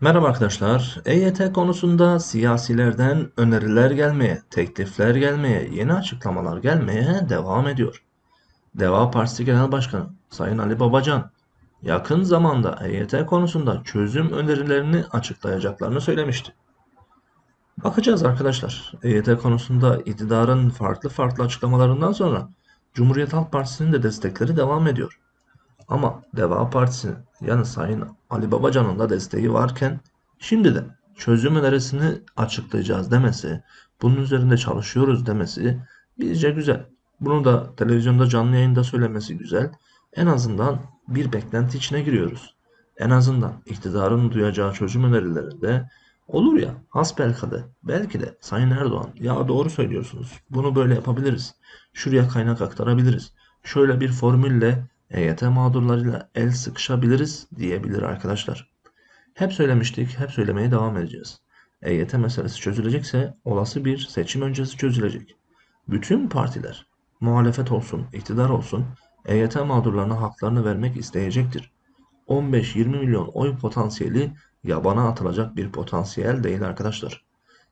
Merhaba arkadaşlar. EYT konusunda siyasilerden öneriler gelmeye, teklifler gelmeye, yeni açıklamalar gelmeye devam ediyor. Deva Partisi Genel Başkanı Sayın Ali Babacan yakın zamanda EYT konusunda çözüm önerilerini açıklayacaklarını söylemişti. Bakacağız arkadaşlar. EYT konusunda iktidarın farklı farklı açıklamalarından sonra Cumhuriyet Halk Partisi'nin de destekleri devam ediyor. Ama Deva Partisi'nin yani Sayın Ali Babacan'ın da desteği varken şimdi de çözüm önerisini açıklayacağız demesi, bunun üzerinde çalışıyoruz demesi bizce güzel. Bunu da televizyonda canlı yayında söylemesi güzel. En azından bir beklenti içine giriyoruz. En azından iktidarın duyacağı çözüm önerilerinde olur ya hasbelkader belki de Sayın Erdoğan ya doğru söylüyorsunuz bunu böyle yapabiliriz. Şuraya kaynak aktarabiliriz. Şöyle bir formülle EYT mağdurlarıyla el sıkışabiliriz diyebilir arkadaşlar. Hep söylemiştik, hep söylemeye devam edeceğiz. EYT meselesi çözülecekse olası bir seçim öncesi çözülecek. Bütün partiler, muhalefet olsun, iktidar olsun, EYT mağdurlarına haklarını vermek isteyecektir. 15-20 milyon oy potansiyeli yabana atılacak bir potansiyel değil arkadaşlar.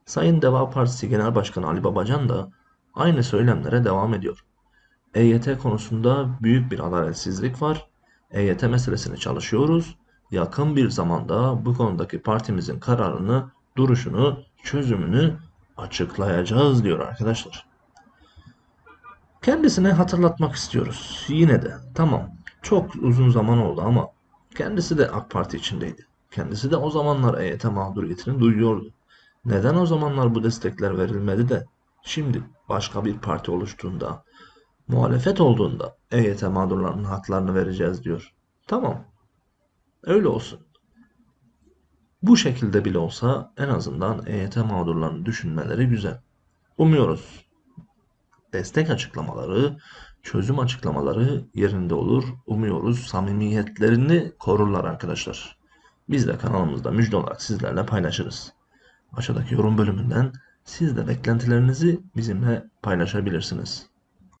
Sayın Deva Partisi Genel Başkanı Ali Babacan da aynı söylemlere devam ediyor. EYT konusunda büyük bir adaletsizlik var. EYT meselesini çalışıyoruz. Yakın bir zamanda bu konudaki partimizin kararını, duruşunu, çözümünü açıklayacağız diyor arkadaşlar. Kendisine hatırlatmak istiyoruz. Yine de tamam çok uzun zaman oldu ama kendisi de AK Parti içindeydi. Kendisi de o zamanlar EYT mağduriyetini duyuyordu. Neden o zamanlar bu destekler verilmedi de şimdi başka bir parti oluştuğunda muhalefet olduğunda EYT mağdurlarının haklarını vereceğiz diyor. Tamam. Öyle olsun. Bu şekilde bile olsa en azından EYT mağdurlarını düşünmeleri güzel. Umuyoruz. Destek açıklamaları, çözüm açıklamaları yerinde olur. Umuyoruz samimiyetlerini korurlar arkadaşlar. Biz de kanalımızda müjde olarak sizlerle paylaşırız. Aşağıdaki yorum bölümünden siz de beklentilerinizi bizimle paylaşabilirsiniz.